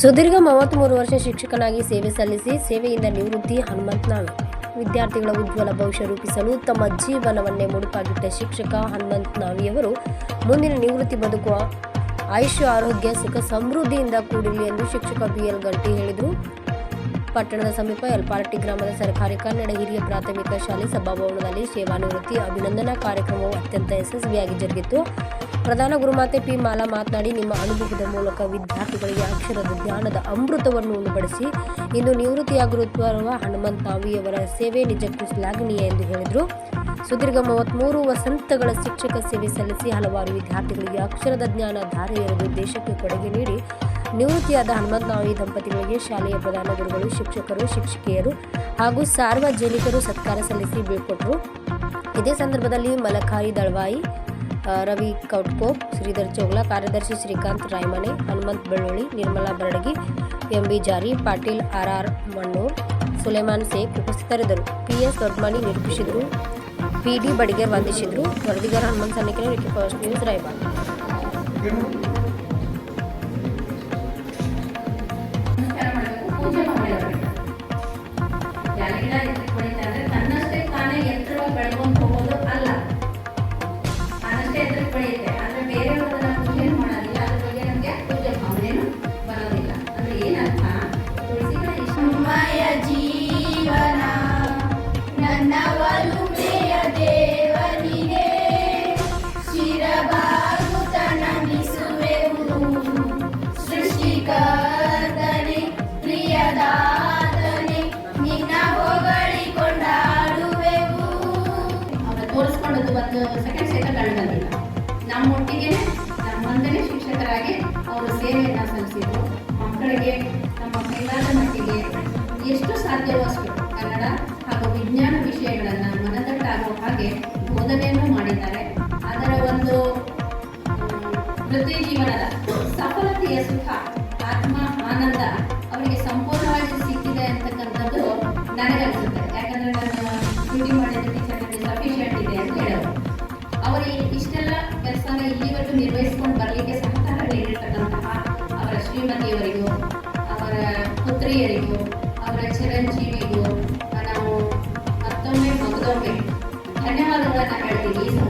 ಸುದೀರ್ಘ ಮೂವತ್ತ್ಮೂರು ವರ್ಷ ಶಿಕ್ಷಕನಾಗಿ ಸೇವೆ ಸಲ್ಲಿಸಿ ಸೇವೆಯಿಂದ ನಿವೃತ್ತಿ ಹನುಮಂತ್ ನಾಳು ವಿದ್ಯಾರ್ಥಿಗಳ ಉಜ್ವಲ ಭವಿಷ್ಯ ರೂಪಿಸಲು ತಮ್ಮ ಜೀವನವನ್ನೇ ಮುಡುಪಾಗಿಟ್ಟ ಶಿಕ್ಷಕ ಹನುಮಂತ್ ನಾವಿಯವರು ಮುಂದಿನ ನಿವೃತ್ತಿ ಬದುಕುವ ಆಯುಷ್ಯ, ಆರೋಗ್ಯ, ಸುಖ, ಸಮೃದ್ಧಿಯಿಂದ ಕೂಡಿರಲಿ ಎಂದು ಶಿಕ್ಷಕ ಬಿಎಲ್ ಗಂಟಿ ಹೇಳಿದರು. ಪಟ್ಟಣದ ಸಮೀಪ ಯಲ್ಪಾರಟ್ಟಿ ಗ್ರಾಮದ ಸರ್ಕಾರಿ ಕನ್ನಡ ಹಿರಿಯ ಪ್ರಾಥಮಿಕ ಶಾಲೆ ಸಭಾಭವನದಲ್ಲಿ ಸೇವಾನಿವೃತ್ತಿ ಅಭಿನಂದನಾ ಕಾರ್ಯಕ್ರಮವು ಅತ್ಯಂತ ಯಶಸ್ವಿಯಾಗಿ ಜರುಗಿತು. ಪ್ರಧಾನ ಗುರುಮಾತೆ ಪಿ ಮಾಲಾ ಮಾತನಾಡಿ, ನಿಮ್ಮ ಅನುಭವದ ಮೂಲಕ ವಿದ್ಯಾರ್ಥಿಗಳಿಗೆ ಅಕ್ಷರದ ಜ್ಞಾನದ ಅಮೃತವನ್ನು ಉಣಬಡಿಸಿ ಇಂದು ನಿವೃತ್ತಿಯಾಗಿರುವ ಹನುಮಂತಾವಿಯವರ ಸೇವೆ ನಿಜಕ್ಕೂ ಶ್ಲಾಘನೀಯ ಎಂದು ಹೇಳಿದರು. ಸುದೀರ್ಘ ಮೂವತ್ತ್ಮೂರು ವಸಂತಗಳ ಶಿಕ್ಷಕ ಸೇವೆ ಸಲ್ಲಿಸಿ ಹಲವಾರು ವಿದ್ಯಾರ್ಥಿಗಳಿಗೆ ಅಕ್ಷರದ ಜ್ಞಾನ ಧಾರೆ ಎರೆದು ದೇಶಕ್ಕೆ ಕೊಡುಗೆ ನೀಡಿ ನಿವೃತ್ತಿಯಾದ ಹನುಮಂತ ನಾವಿ ದಂಪತಿಗಳಿಗೆ ಶಾಲೆಯ ಪ್ರಧಾನ ಗುರುಗಳು, ಶಿಕ್ಷಕರು, ಶಿಕ್ಷಕಿಯರು ಹಾಗೂ ಸಾರ್ವಜನಿಕರು ಸತ್ಕಾರ ಸಲ್ಲಿಸಿ ಬೀಳ್ಕೊಟ್ರು ಇದೇ ಸಂದರ್ಭದಲ್ಲಿ ಮಲಖಾರಿ ದಳವಾಯಿ ರವಿ ಕೌಟ್ಕೋ, ಶ್ರೀಧರ್ ಚೌಗ್ಲಾ, ಕಾರ್ಯದರ್ಶಿ ಶ್ರೀಕಾಂತ್ ರಾಯಮನೆ, ಹನುಮಂತ್ ಬೆಳ್ಳುಳ್ಳಿ, Nirmala Baradagi, MB Jari, Patil R R Mannur Suleman Sheikh ಉಪಸ್ಥಿತರಿದ್ದರು. ಪಿಎಸ್ ದೊಡ್ಮಾಣಿ ನಿರೂಪಿಸಿದರು. ಪಿ ಡಿ ಬಡಿಗೇರ್ ವಂದಿಸಿದರು. ವರದಿಗಾರ ಹನುಮಂತ್ ಸನ್ನಿಕರ ವಿಕಿ ಫಸ್ಟ್ ನ್ಯೂಸ್ ತಾನಷ್ಟೇ ಎತ್ತರಕ್ಕೆ ಬೆಳೆಯುತ್ತೆ ಒಂದು ಸೆಕೆಂಡ್ ಸೆಕೆಂಡ್ ಬಂದಿಲ್ಲ ನಮ್ಮೊಟ್ಟಿಗೆನೆ ನಮ್ಮಂದನೇ ಶಿಕ್ಷಕರಾಗಿ ಅವರು ಸೇವೆಯನ್ನು ಸಲ್ಲಿಸಿದ್ರು. ಮಕ್ಕಳಿಗೆ, ನಮ್ಮ ಕೈಲಾದ ಮಟ್ಟಿಗೆ ಎಷ್ಟು ಸಾಧ್ಯವೋ ಅಷ್ಟು ಕನ್ನಡ ಹಾಗೂ ವಿಜ್ಞಾನ ವಿಷಯಗಳನ್ನು ಮನದಟ್ಟಾಗುವ ಹಾಗೆ ಬೋಧನೆಯನ್ನು ಮಾಡಿದ್ದಾರೆ. ಅದರ ಒಂದು ವೃತ್ತಿ ಜೀವನದ ನಿರ್ವಹಿಸ್ಕೊಂಡು ಬರಲಿಕ್ಕೆ ಸಹಕಾರ ನೀಡಿರ್ತಕ್ಕಂತಹ ಅವರ ಶ್ರೀಮತಿಯವರಿಗೂ, ಅವರ ಪುತ್ರಿಯರಿಗೂ, ಅವರ ಚಿರಂಜೀವಿಗೂ, ನಾವು ಮತ್ತೊಮ್ಮೆ ಮಗದೊಮ್ಮೆ ಧನ್ಯವಾದಗಳನ್ನು ಹೇಳ್ತೀವಿ.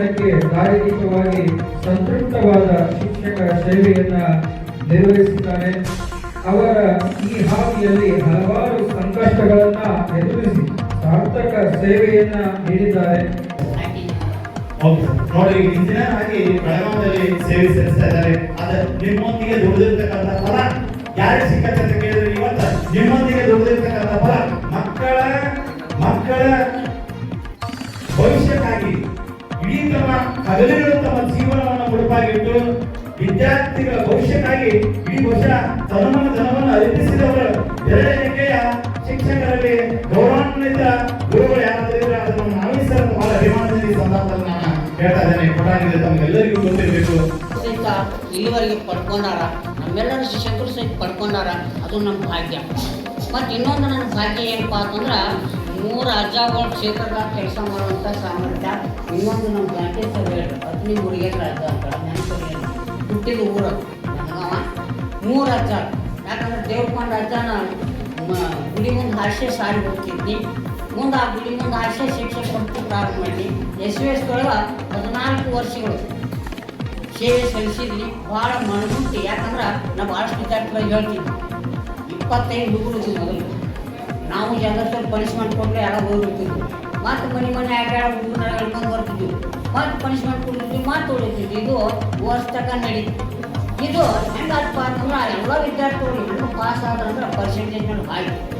ಜೀವನಕ್ಕೆ ದಾರಿದೀಪವಾಗಿ ಸಂತೃಪ್ತವಾದ ಶಿಕ್ಷಕ ಸೇವೆಯನ್ನ ನಿರ್ವಹಿಸುತ್ತಾರೆ ಅವರ ಈ ಹಾದಿಯಲ್ಲಿ ಹಲವಾರು ಸಂಕಷ್ಟಗಳನ್ನ ಎದುರಿಸಿ ಸಾರ್ಥಕ ಸೇವೆಯನ್ನ ನೀಡಿದ್ದಾರೆ. ನೋಡಿ ಇಂಜಿನಿಯರ್ ಆಗಿ ಬೆಳಗಾವದಲ್ಲಿ ಸೇವೆ ಸಲ್ಲಿಸ್ತಾ ಇದ್ದಾರೆ. ಆದ್ರೆ ನಿಮ್ಮೊಂದಿಗೆ ದುಡಿದಿರ್ತಕ್ಕಂಥ ಫಲ ಯಾರಿಗೆ ಸಿಕ್ಕ ಕೇಳಿದ್ರೆ ಇವತ್ತ ನಿಮ್ಮೊಂದಿಗೆ ದುಡಿದಿರ್ತಕ್ಕಂಥ ಫಲ ಎರಡನೇ ಸಂಖ್ಯೆಯ ಶಿಕ್ಷಕರಲ್ಲಿ ಗೌರವಾನ್ವಿತ ಗುರುಗಳು ಯಾರಾದರೂ ಇದ್ರೆ ಅದನ್ನು ನಾವೇ ಸರ್ ಬಹಳ ಅಭಿಮಾನದಿಂದ ಸಂದರ್ಭದಲ್ಲಿ ನಾನು ಹೇಳ್ತಾ ಇದ್ದೇನೆ. ಕೊಡಾಗಿದೆ ತಮಗೆಲ್ಲರಿಗೂ ಗೊತ್ತಿರಬೇಕು. ಸಹಿತ ಇಲ್ಲಿವರೆಗೆ ಪಡ್ಕೊಂಡಾರ, ನಮ್ಮೆಲ್ಲರ ಶಿಕ್ಷಕರು ಸಹಿತ ಪಡ್ಕೊಂಡಾರ, ಅದು ನಮ್ಮ ಭಾಗ್ಯ. ಮತ್ತು ಇನ್ನೊಂದು ನನ್ನ ಭಾಗ್ಯ ಏನಪ್ಪ ಅಂತಂದ್ರೆ, ಮೂರು ಅಜ್ಜಗಳ ಕ್ಷೇತ್ರದಾಗ ಕೆಲಸ ಮಾಡುವಂಥ ಸಾಮರ್ಥ್ಯ, ಇನ್ನೊಂದು ನಮ್ಮ ಗಾಂಧಿ ಸರ್ ಹೇಳ್ರಿ ಹತ್ತನೇ ಮುರುಗೇಶ್ವರ ಅಜ್ಜ ಅಂತ. ನೆನಪಲ್ಲಿ ಹುಟ್ಟಿದ ಊರು ಮೂರು ಅಜ್ಜ. ಯಾಕಂದ್ರೆ ಅರ್ಧ ಮ- ಗುಡಿ ಮುಂದೆ ಹಾಸ್ಯ ಸಾರಿ ಹೋಗ್ತಿದ್ನಿ ಮುಂದೆ ಆ ಗುಡಿ ಮುಂದೆ ಹಾಸ್ಯ ಶಿಕ್ಷಕ ಸಂಸ್ಥೆ ಪ್ರಾರಂಭ ಮಾಡಿ. ಎಸ್ ವಿ ಎಸ್ ಒಳಗೆ ಹದಿನಾಲ್ಕು ವರ್ಷಗಳು ಸೇವೆ ಸಲ್ಲಿಸಿದ್ವಿ. ಭಾಳ ಮನಸ್ಸು ಯಾಕಂದ್ರೆ ನಾವು ಭಾಳಷ್ಟು ವಿದ್ಯಾರ್ಥಿಗಳಿಗೆ ಹೇಳ್ತೀವಿ ಇಪ್ಪತ್ತೈದು ಹುಡುಗರು ಮೊದಲು. ನಾವು ಜಗತ್ತಲ್ಲಿ ಪನಿಷ್ಮೆಂಟ್ ಕೊಟ್ಟರೆ ಯಾರೋ ಹೋಗಿರ್ತಿದ್ವಿ ಮತ್ತು ಮನೆ ಮನೆ ಅಡ್ಡಾಡ ಹುಡುಗರು ಬರ್ತಿದ್ವಿ. ಮತ್ತು ಪನಿಷ್ಮೆಂಟ್ ಕೊಡ್ತಿದ್ವಿ, ಮತ್ತೆ ಉಳಿತಿದ್ವಿ ಇದು ವರ್ಷ ತಕ್ಕ ನಡೀತು. ಇದು ಹೆಂಗಪ್ಪ ಅಂತಂದ್ರೆ ಎಲ್ಲ ವಿದ್ಯಾರ್ಥಿಗಳು ಇನ್ನು ಪಾಸ್ ಆದ್ರಂದ್ರೆ ಪರ್ಸೆಂಟೇಜ್ ಮೇಲೆ ಆಯ್ತು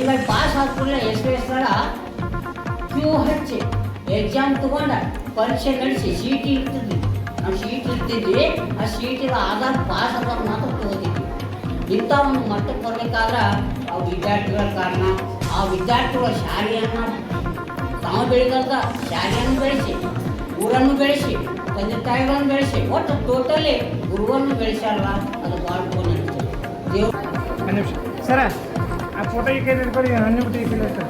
ಈಗ ಪಾಸ್ ಆದ ಕೂಡಲೇ ಎಷ್ಟು ಎಸ್ ಕ್ಯೂ ಹಚ್ಚಿ ಎಕ್ಸಾಮ್ ತಗೊಂಡ ಪರೀಕ್ಷೆ ನಡೆಸಿ ಸೀಟಿ ಇರ್ತಿದ್ವಿ ನಾವು ಸೀಟ್ ಇರ್ತಿದ್ವಿ ಆ ಸೀಟಿನ ಆಧಾರ್ ಪಾಸ್ ಆದವ್ರು ಮಾತ್ರ ತಗೋತಿದ್ವಿ. ಇಂಥ ಒಂದು ಮಟ್ಟಕ್ಕೆ ಬರಬೇಕಾದ್ರೆ ಆ ವಿದ್ಯಾರ್ಥಿಗಳ ಕಾರಣ, ಆ ವಿದ್ಯಾರ್ಥಿಗಳ ಶಾಲೆಯನ್ನು ತಾವು ಬೆಳೆದಂಥ ಶಾಲೆಯನ್ನು ಬೆಳೆಸಿ, ಊರನ್ನು ಬೆಳೆಸಿ ತಂದೆ ತಾಯಿಗಳನ್ನು ಬೆಳೆಸಿ. ಒಟ್ಟು ಟೋಟಲಿ ಗುರುವನ್ನು ಬೆಳೆಸಲ್ಲ ಅದು ಭಾಳ ಪುಣ್ಯ ಅನಿಸ್ತದೆ ದೇವ್ರು ಒಂದು ನಿಮಿಷ. ಸರ ಆ ಫೋಟೋ ಈ ಕೈಲಿ ಹಿಡ್ಕೊಳ್ಳಿ ಹಣ್ಣು ಬಿಟ್ಟು ಈ ಕೈಲಿ ಸರ್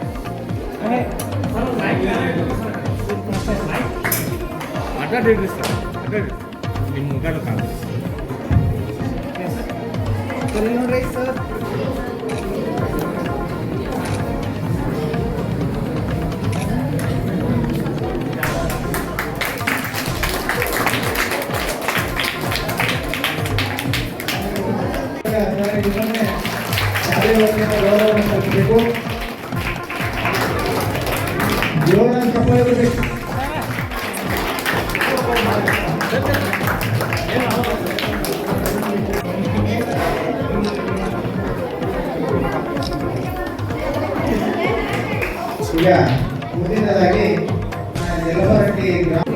ಮಾತಾಡಿರಿ ಸರ್. ಮಾತಾಡಿ ನಿಮ್ಮ ಮುಖಾಡ ಸರ್ ನೋಡ್ರಿ ಸರ್. ಇನ್ನೊಮ್ಮೆ ಶಾಲೆಯ ವತಿಯಿಂದ ಗೌರವವನ್ನು ಸಲ್ಲಿಸಬೇಕು ಜೋರಾದ ಚಪ್ಪಾಳೆ ಬರಬೇಕು ಈಗ ಮುಂದಿನದಾಗಿ ಯಲಬರಟ್ಟಿ ಗ್ರಾಮ